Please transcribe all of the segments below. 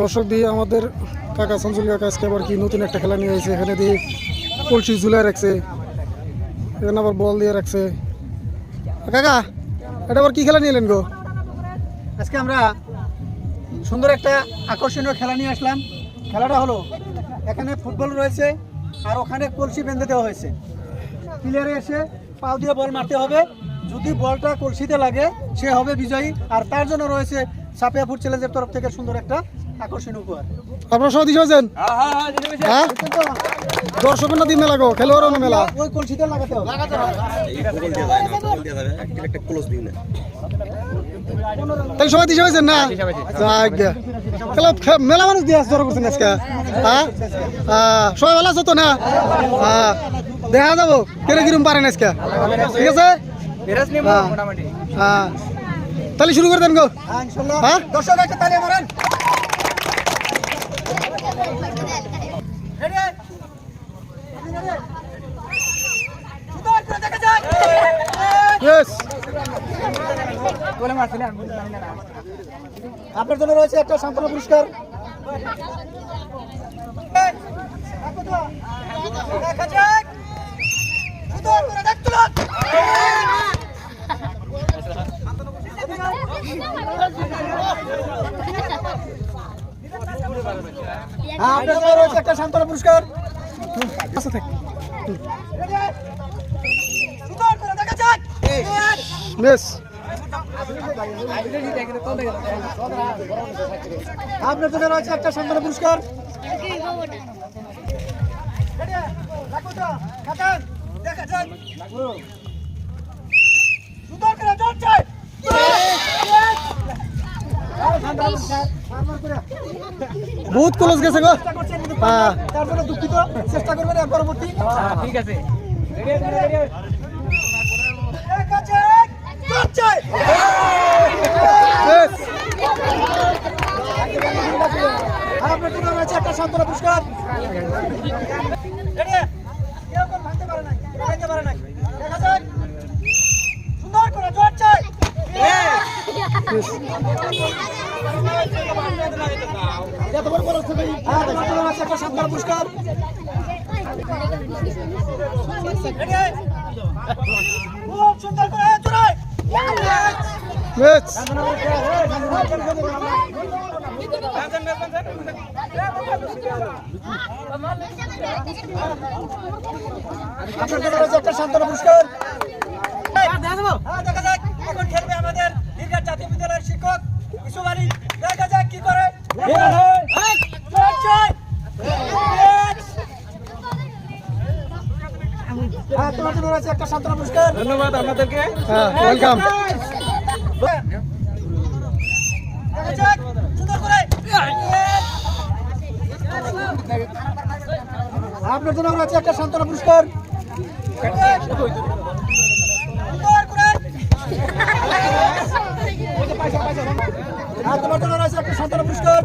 দর্শক দিয়ে আমাদের কাকা শামসুল কাকা আজকে আবার কি নতুন একটা খেলা নিয়ে এসেছে এখানে দিয়ে কলসি ঝুলাই রাখছে। এখানে আবার বল দিয়ে রাখছে। কাকা, এটা আবার কি খেলা নিয়ে এলেন গো? আজকে আমরা সুন্দর একটা আকর্ষণীয় খেলা নিয়ে আসলাম। খেলাটা হলো, এখানে ফুটবল রয়েছে আর ওখানে কলসি বেঁধে দেওয়া হয়েছে। প্লেয়ারে এসে পাও দিয়ে বল মারতে হবে। যদি বলটা কলসিতে লাগে সে হবে বিজয়ী। আর তার জন্য রয়েছে সাপিয়া ফুড চ্যালেঞ্জের তরফ থেকে সুন্দর একটা আকর্ষণীয় উপহার। আপনারা হয়েছেন হ্যাঁ দর্শক না দিন মেলা গো খেলোয়াড়ও না মেলা। ওই কলসিতে লাগাতে হবে। তাহলে সবাই দিতে হয়েছেন না? মেলা মানুষ দিয়ে আসতে করছেন আজকে। হ্যাঁ? হ্যাঁ, সবাই ভালো আছো তো না? হ্যাঁ। দেখা যাব। কেরে কিরম পারেন আজকে? ঠিক আছে? হ্যাঁ। হ্যাঁ। তাহলে শুরু করে দেন গো। হ্যাঁ, হ্যাঁ? দর্শক একটা তালি মারেন। আপনার জন্য রয়েছে একটা সান্ত্বনা পুরস্কার। দেখা যাক। জন্য রয়েছে একটা সান্ত্বনা পুরস্কার আচ্ছা থাক আপনার জন্য রয়েছে একটা সান্ত্বনা পুরস্কার। দেখা যাক। সুন্দর করে যাচ্ছে বহুত ক্লোজ গেছে গো। হ্যাঁ। তার জন্য দুঃখিত। চেষ্টা করবেন পরবর্তী। ঠিক আছে। আপনার একটা সান্ত্বনা পুরস্কার। পুরস্কার? খুব সুন্দর করে বেশ আপনার একটা সান্ত্বনা পুরস্কার হ্যাঁ, দেখা যাক এখন খেলবে আমাদের দীর্ঘার জাতীয় বিদ্যালয়ের শিক্ষক ইসুফ আলী দেখা যাক কি করে হ্যাঁ, হ্যাঁ, তোমার জন্য রয়েছে একটা সান্ত্বনা পুরস্কার। ধন্যবাদ আপনাদেরকে। হ্যাঁ ওয়েলকাম আপনার জন্য রয়েছে একটা সান্ত্বনা পুরস্কার। তোমার জন্য রয়েছে একটা সান্ত্বনা পুরস্কার।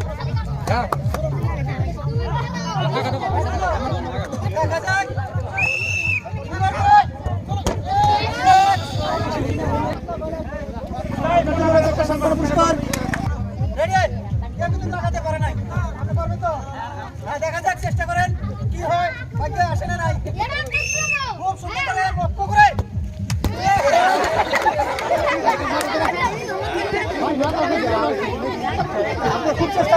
চেষ্টা করেন। কি হয়? ভাগ্যে আসে না নাই? খুব সুন্দর করে লক্ষ্য করে। আপনি খুব চেষ্টা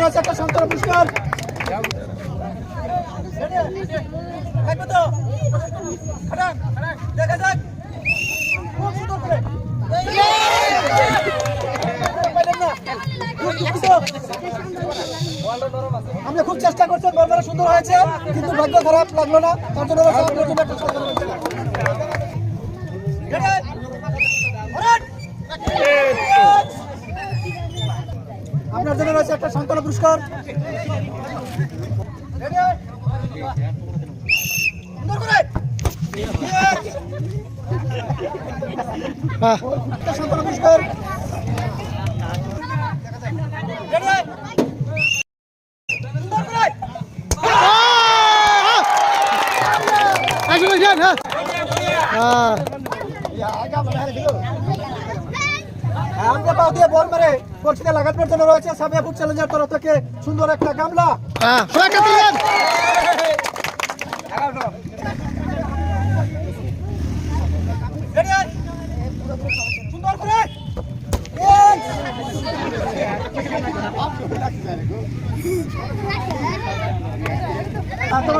রয়েছে একটা সান্ত্বনা পুরস্কার। দেখা খুব চেষ্টা করছেন বলবার সুন্দর হয়েছে, কিন্তু ভাগ্য খারাপ লাগল না, তার জন্য আপনার জন্য রয়েছে একটা সান্ত্বনা পুরস্কার। Ah. Ya, agak benar itu. আমাদের পাও দিয়ে বল মেরে কলসিতে লাগানোর জন্য রয়েছে সাবিয়া ফুড চ্যালেঞ্জের তরফ থেকে। সুন্দর একটা গামলা। হ্যাঁ সুন্দর করে।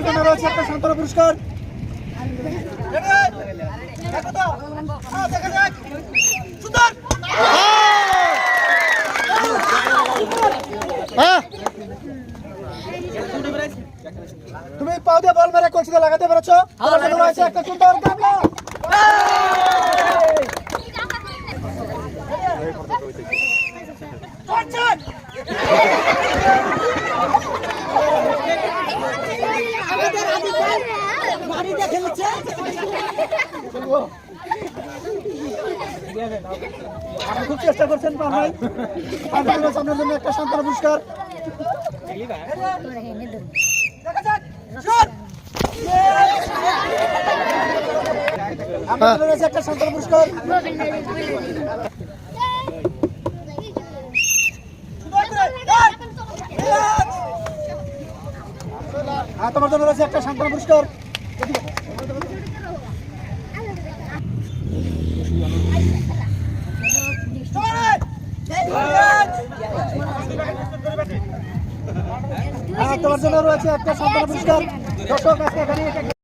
জন্য রয়েছে একটা সান্ত্বনা পুরস্কার। সুন্দর হ্যাঁ তুমি পাও দিয়ে বল মেরে কলসিতে লাগাতে পেরেছ? একটা সুন্দর গামলা। আপনি খুব চেষ্টা করছেন পান ভাই আপনার জন্য একটা সান্ত্বনা পুরস্কার। আপনার রয়েছে একটা সান্ত্বনা পুরস্কার। আর তোমার জন্য রয়েছে একটা সান্ত্বনা পুরস্কার। আর রয়েছে একটা সান্ত্বনা পুরস্কার। দর্শক আজকে